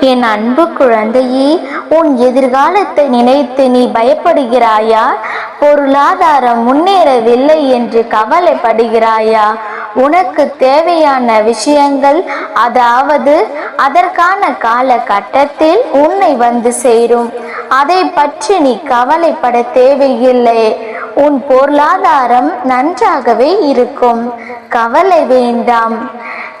என் அன்பு குழந்தையே உன் எதிர்காலத்தை நினைத்து நீ பயப்படுகிறாயா? பொருளாதாரம் முன்னேறவில்லை என்று கவலைப்படுகிறாயா? உனக்கு தேவையான விஷயங்கள் அதாவது அதற்கான காலகட்டத்தில் உன்னை வந்து சேரும். அதை பற்றி நீ கவலைப்பட தேவையில்லை. உன் பொருளாதாரம் நன்றாகவே இருக்கும். கவலை வேண்டாம்.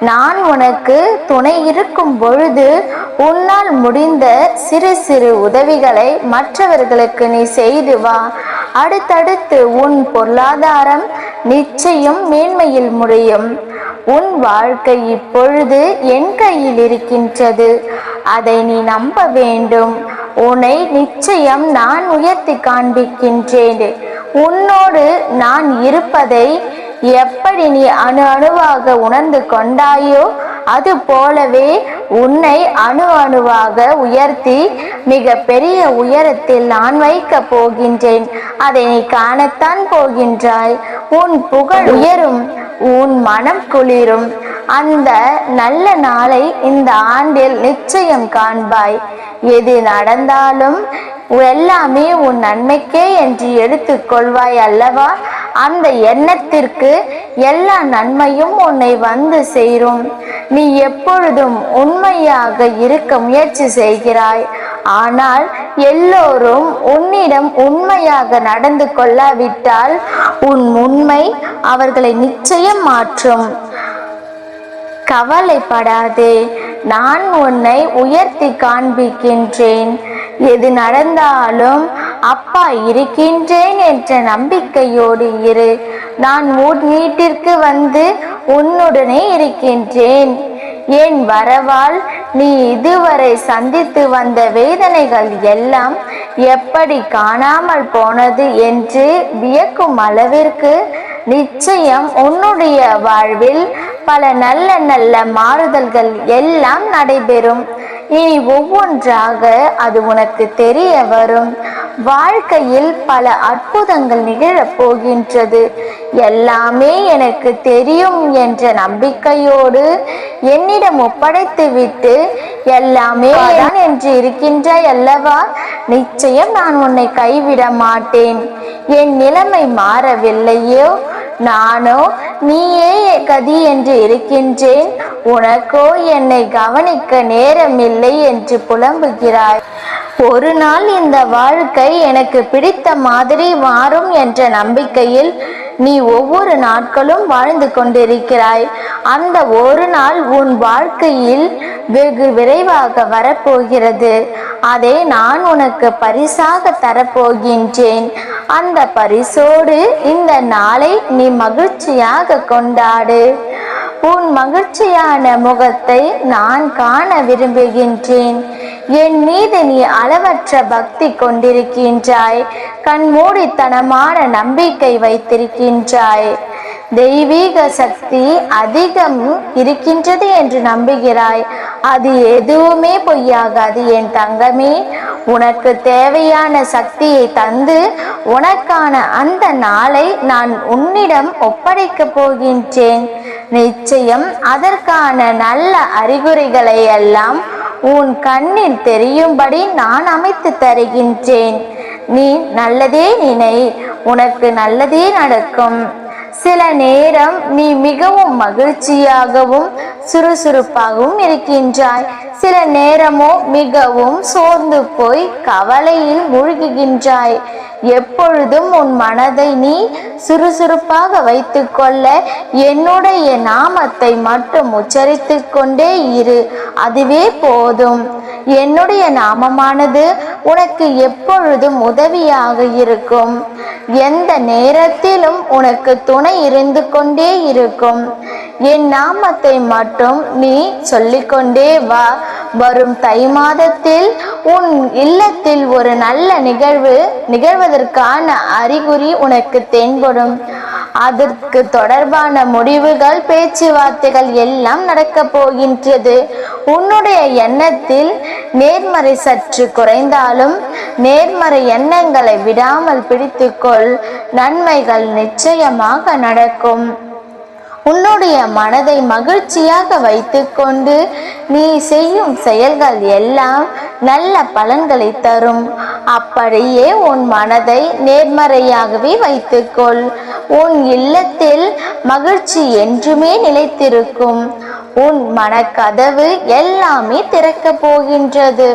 நான் உனக்கு துணை இருக்கும் பொழுது உன்னால் முடிந்த சிறு சிறு உதவிகளை மற்றவர்களுக்கு நீ செய்து வா. அடுத்தடுத்து உன் பொருளாதாரம் நிச்சயம் மேன்மையில் முடியும். உன் வாழ்க்கை இப்பொழுது என் கையில் இருக்கின்றது. அதை நீ நம்ப வேண்டும். உன்னை நிச்சயம் நான் உயர்த்தி காண்பிக்கின்றேன். உன்னோடு நான் இருப்பதை எப்படி நீ அணு அணுவாக உணர்ந்து கொண்டாயோ அது போலவே உன்னை அணு அணுவாக உயர்த்தி மிக பெரிய உயரத்தில் நான் வைக்கப் போகின்றேன். அதை நீ காணத்தான் போகின்றாய். உன் புகழ் உயரும் உன் மனம் குளிரும். அந்த நல்ல நாளை இந்த ஆண்டில் நிச்சயம் காண்பாய். எது நடந்தாலும் எல்லாமே உன் நன்மைக்கே என்று எடுத்துக்கொள்வாய் அல்லவா? அந்த எண்ணத்திற்கு எல்லா நன்மையும் உன்னை வந்து சேரும். நீ எப்பொழுதும் உண்மையாக இருக்க முயற்சி செய்கிறாய். ஆனால் எல்லோரும் உன்னிடம் உண்மையாக நடந்து கொள்ளாவிட்டால் உன் உண்மை அவர்களை நிச்சயம் மாற்றும். கவலைப்படாதே நான் உன்னை உயர்த்தி காண்பிக்கின்றேன். எது நடந்தாலும் அப்பா இருக்கின்றேன் என்ற நம்பிக்கையோடு இரு. நான் உன் வீட்டிற்கு வந்து உன்னுடனே இருக்கின்றேன். என் வரவால் நீ இதுவரை சந்தித்து வந்த வேதனைகள் எல்லாம் எப்படி காணாமல் போனது என்று வியக்கும் அளவிற்கு நிச்சயம் உன்னுடைய வாழ்வில் பல நல்ல நல்ல மாறுதல்கள் எல்லாம் நடைபெறும். இனி ஒவ்வொன்றாக அது உனக்கு தெரிய வரும். வாழ்க்கையில் பல அற்புதங்கள் நிகழப் போகின்றது. எல்லாமே எனக்கு தெரியும் என்ற நம்பிக்கையோடு என்னிடம் ஒப்படைத்து விட்டு எல்லாமே என்று இருக்கின்றாய் அல்லவா? நிச்சயம் நான் உன்னை கைவிட மாட்டேன். என் நிலைமை மாறவில்லையோ? நானோ நீயே கதி என்று இருக்கின்றேன். உனக்கோ என்னை கவனிக்க நேரமில்லை என்று புலம்புகிறாய். ஒரு நாள் இந்த வாழ்க்கை எனக்கு பிடித்த மாதிரி மாறும் என்ற நம்பிக்கையில் நீ ஒவ்வொரு நாட்களும் வாழ்ந்து கொண்டிருக்கிறாய். அந்த ஒரு நாள் உன் வாழ்க்கையில் வெகு விரைவாக வரப்போகிறது. அதை நான் உனக்கு பரிசாக தரப்போகின்றேன். அந்த பரிசோடு இந்த நாளை நீ மகிழ்ச்சியாக கொண்டாடு. உன் மகிழ்ச்சியான முகத்தை நான் காண விரும்புகின்றேன். என் மீது நீ அளவற்ற பக்தி கொண்டிருக்கின்றாய். கண்மூடித்தனமான நம்பிக்கை வைத்திருக்கின்றாய். தெய்வீக சக்தி அதிகம் இருக்கின்றது என்று நம்புகிறாய். அது எதுவுமே பொய்யாகாது என் தங்கமே. உனக்கு தேவையான சக்தியை தந்து உனக்கான அந்த நாளை நான் உன்னிடம் ஒப்படைக்கப் போகின்றேன். நிச்சயம் அதற்கான நல்ல அறிகுறிகளை எல்லாம் உன் கண்ணில் தெரியும்படி நான் அமைத்து தருகின்றேன். நீ நல்லதே நினை உனக்கு நல்லதே நடக்கும். சில நேரம் நீ மிகவும் மகிழ்ச்சியாகவும் சுறுசுறுப்பாகவும் இருக்கின்றாய். சில நேரமோ மிகவும் சோர்ந்து போய் கவலையில் மூழ்குகின்றாய். எப்பொழுதும் உன் மனதை நீ சுறுசுறுப்பாக வைத்துக்கொள்ள என்னுடைய நாமத்தை மட்டும் உச்சரித்து கொண்டே இரு. அதுவே போதும். என்னுடைய நாமமானது உனக்கு எப்பொழுதும் உதவியாக இருக்கும். எந்த நேரத்திலும் உனக்கு துணை இருந்து கொண்டே இருக்கும். என் நாமத்தை மட்டும் நீ சொல்லிக்கொண்டே வா. வரும் தை மாதத்தில் உன் இல்லத்தில் ஒரு நல்ல நிகழ்வு நிகழ்வதற்கான அறிகுறி உனக்கு தென்படும். அதற்கு தொடர்பான முடிவுகள் பேச்சுவார்த்தைகள் எல்லாம் நடக்கப் போகின்றது. உன்னுடைய எண்ணத்தில் நேர்மறை சற்று குறைந்தாலும் நேர்மறை எண்ணங்களை விடாமல் பிடித்துக்கொள். நன்மைகள் நிச்சயமாக நடக்கும். உன்னுடைய மனதை மகிழ்ச்சியாக வைத்துக்கொண்டு நீ செய்யும் செயல்கள் எல்லாம் நல்ல பலன்களை தரும். அப்படியே உன் மனதை நேர்மறையாகவே வைத்துக்கொள். உன் இல்லத்தில் மகிழ்ச்சி என்றுமே நிலைத்திருக்கும். உன் மனக்கதவு எல்லாமே திறக்கப் போகின்றது.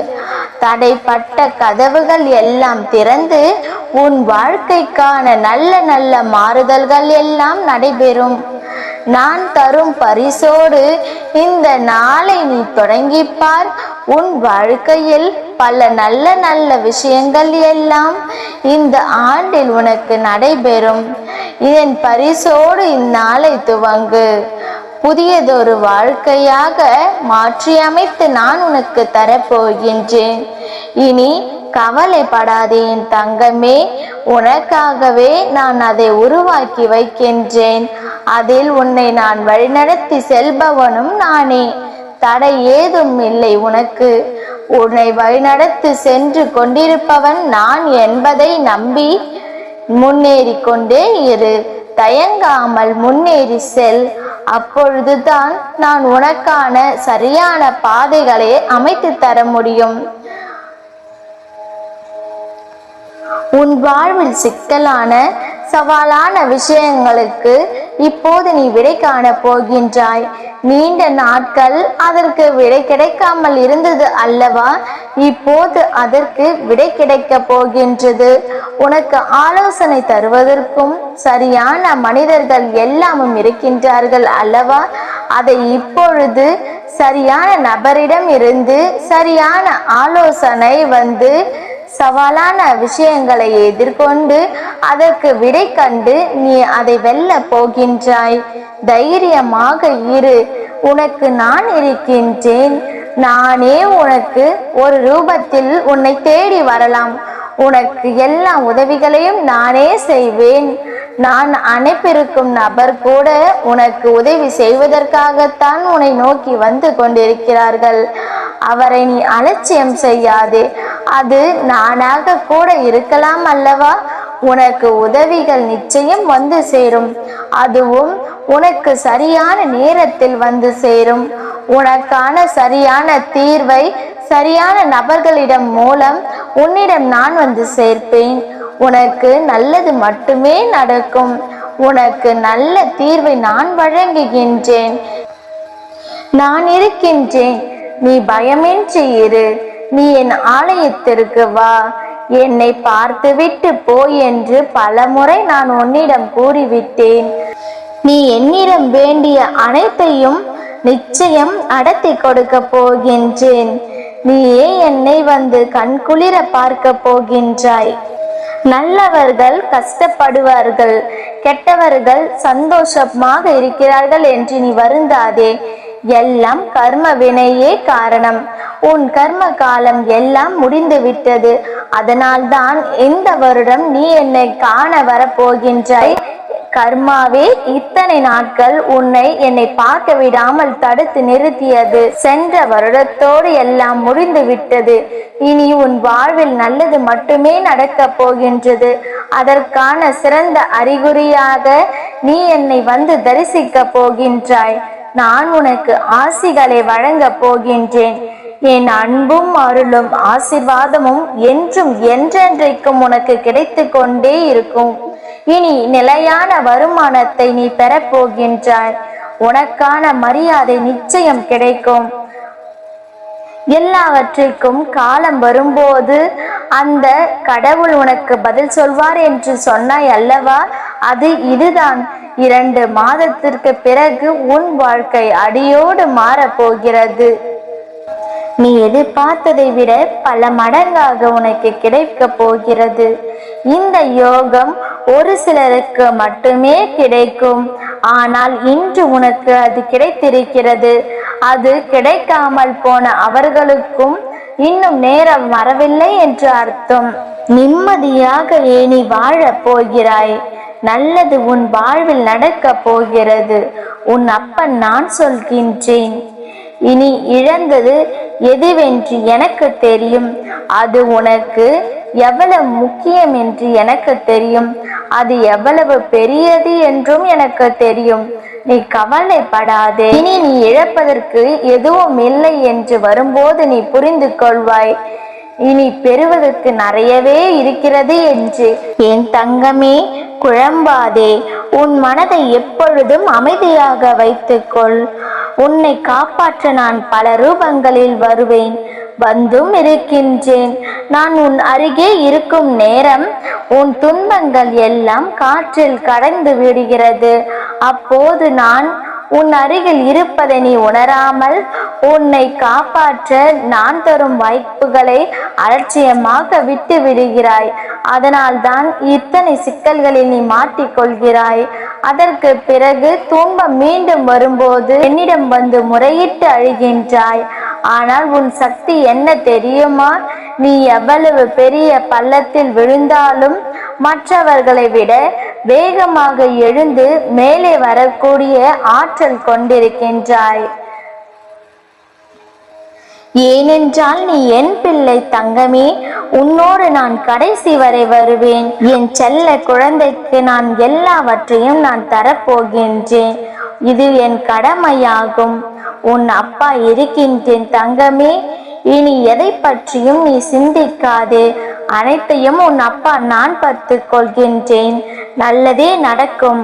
தடைப்பட்ட கதவுகள் எல்லாம் திறந்து உன் வாழ்க்கைக்கான நல்ல நல்ல மாறுதல்கள் எல்லாம் நடைபெறும். நான் தரும் பரிசோடு இந்த நாளை நீ தொடங்கிப்பார். உன் வாழ்க்கையில் பல நல்ல நல்ல விஷயங்கள் எல்லாம் இந்த ஆண்டில் உனக்கு நடைபெறும். இதன் பரிசோடு இந்நாளை துவங்கு. புதியதொரு வாழ்க்கையாக மாற்றியமைத்து நான் உனக்கு தரப்போகின்றேன். இனி கவலைப்படாதே என் தங்கமே உனக்காகவே நான் அதை உருவாக்கி வைக்கின்றேன். அதில் உன்னை நான் வழிநடத்தி செல்பவனும் நானே. தடை ஏதும் இல்லை உனக்கு. உன்னை வழிநடத்தி சென்று கொண்டிருப்பவன் நான் என்பதை நம்பி முன்னேறி கொண்டே இரு. தயங்காமல் முன்னேறி செல். அப்பொழுதுதான் நான் உனக்கான சரியான பாதைகளை அமைத்து தர முடியும். உன் வாழ்வில் சிக்கலான சவாலான விஷயங்களுக்கு இப்போது நீ விடை காணப் போகின்றாய். நீண்ட நாட்கள் அதற்கு விடை கிடைக்காமல் இருந்தது அல்லவா? இப்போது அதற்கு விடை கிடைக்கப் போகின்றது. உனக்கு ஆலோசனை தருவதற்கும் சரியான மனிதர்கள் எல்லாமும் இருக்கின்றார்கள் அல்லவா? அதை இப்பொழுது சரியான நபரிடம் இருந்து சரியான ஆலோசனை வந்து சவாலான விஷயங்களை எதிர்கொண்டு அதற்கு விடை கண்டு நீ அதை வெல்ல போகின்றாய். தைரியமாக இரு. உனக்கு நான் இருக்கின்றேன். நானே உனக்கு ஒரு ரூபத்தில் உன்னை தேடி வரலாம். உனக்கு எல்லா உதவிகளையும் நானே செய்வேன். நான் அனுப்பியிருக்கும் நபர் கூட உனக்கு உதவி செய்வதற்காகத்தான் உன்னை நோக்கி வந்து கொண்டிருக்கிறார்கள். அவரை நீ அலட்சியம் செய்யாதே. அது நானாக கூட இருக்கலாம் அல்லவா? உனக்கு உதவிகள் நிச்சயம் வந்து சேரும். அதுவும் உனக்கு சரியான நேரத்தில் வந்து சேரும். உனக்கான சரியான தீர்வை சரியான நபர்களிடம் மூலம் உன்னிடம் நான் வந்து சேர்ப்பேன். உனக்கு நல்லது மட்டுமே நடக்கும். உனக்கு நல்ல தீர்வை நான் வழங்குகின்றேன். நான் இருக்கின்றேன். நீ பயமின்றி இரு. நீ என் ஆலயத்திற்கு வா. என்னை பார்த்துவிட்டு போய் என்று பலமுறை நான் உன்னிடம் கூறிவிட்டேன். நீ என்னிடம் வேண்டிய அனைத்தையும் நிச்சயம் நடத்தி கொடுக்க போகின்றேன். நீயே என்னை வந்து கண்குளிர பார்க்க போகின்றாய். நல்லவர்கள் கஷ்டப்படுவார்கள். கெட்டவர்கள் சந்தோஷமாக இருக்கிறார்கள் என்று நீ வருந்தாதே. எல்லாம் கர்ம வினையே காரணம். உன் கர்ம காலம் எல்லாம் முடிந்து விட்டது அதனால்தான் இந்த வருடம் நீ என்னை காண வரப்போகின்றாய். கர்மாவே இத்தனை நாட்கள் உன்னை என்னை பார்க்க விடாமல் தடுத்து நிறுத்தியது. சென்ற வருடத்தோடு எல்லாம் முடிந்து விட்டது இனி உன் வாழ்வில் நல்லது மட்டுமே நடக்கப் போகின்றது. அதற்கான சிறந்த அறிகுறியாக நீ என்னை வந்து தரிசிக்க போகின்றாய். நான் உனக்கு ஆசிகளை வழங்கப் போகின்றேன். என் அன்பும் அருளும் ஆசிர்வாதமும் என்றும் என்றென்றைக்கும் உனக்கு கிடைத்து கொண்டே இருக்கும். இனி நிலையான வருமானத்தை நீ பெறப்போகின்றாய் உனக்கான மரியாதை நிச்சயம் கிடைக்கும். எல்லாவற்றிற்கும் காலம் வரும்போது அந்த கடவுள் உனக்கு பதில் சொல்வார் என்று சொன்னாய் அல்லவா? அது இதுதான். இரண்டு மாதத்திற்கு பிறகு உன் வாழ்க்கை அடியோடு மாறப்போகிறது நீ எதிர்பார்த்ததை விட பல மடங்காக உனக்கு கிடைக்க போகிறது. இந்த யோகம் ஒரு சிலருக்கு மட்டுமே கிடைக்கும். ஆனால் இன்று உனக்கு அது கிடைத்திருக்கிறது. அது கிடைக்காமல் போன அவர்களுக்கும் இன்னும் நேரம் வரவில்லை என்று அர்த்தம். நிம்மதியாக ஏனி வாழப் போகிறாய். நல்லது உன் வாழ்வில் நடக்கப் போகிறது. உன் அப்பன் நான் சொல்கின்றேன். இனி இழந்தது எதுவென்று எனக்கு தெரியும்? அது உனக்கு எவ்வளவு முக்கியம் என்று எனக்கு தெரியும். அது எவ்வளவு பெரியது என்றும் எனக்கு தெரியும். நீ கவலைப்படாதே. இனி நீ இழப்பதற்கு எதுவும் இல்லை என்று வரும்போது நீ புரிந்து கொள்வாய். இனி பெறுவதற்கு நிறையவே இருக்கிறது என்று. என் தங்கமே குழம்பாதே உன் மனதை எப்பொழுதும் அமைதியாக வைத்துக்கொள். உன்னை காப்பாற்ற நான் பல ரூபங்களில் வருவேன். வந்தும் இருக்கின்றேன். நான் உன் அருகே இருக்கும் நேரம் உன் துன்பங்கள் எல்லாம் காற்றில் கடந்து விடுகிறது. அப்போது நான் உன் அருகில் இருப்பதை நீ உணராமல் உன்னை காப்பாற்ற நான் தரும் வாய்ப்புகளை அலட்சியமாக விட்டு விடுகிறாய். அதனால்தான் இத்தனை சிக்கல்களில் நீ மாட்டிக்கொள்கிறாய் அதற்கு பிறகு துன்பம் மீண்டும் வரும்போது என்னிடம் வந்து முறையிட்டு அழுகின்றாய். ஆனால் உன் சக்தி என்ன தெரியுமா? நீ எவ்வளவு பெரிய பள்ளத்தில் விழுந்தாலும் மற்றவர்களை விட வேகமாக எழுந்து மேலே வரக்கூடிய ஆற்றல் கொண்டிருக்கின்றாய். ஏனென்றால் நீ என் பிள்ளை தங்கமே உன்னோடு நான் கடைசி வரை வருவேன். என் செல்ல குழந்தைக்கு நான் எல்லாவற்றையும் நான் தரப்போகின்றேன். இது என் கடமையாகும். உன் அப்பா இருக்கின்றேன் தங்கமே இனி எதை பற்றியும் நீ சிந்திக்காதே. அனைத்தையும் உன் அப்பா நான் பார்த்து கொள்கின்றேன். நல்லதே நடக்கும்.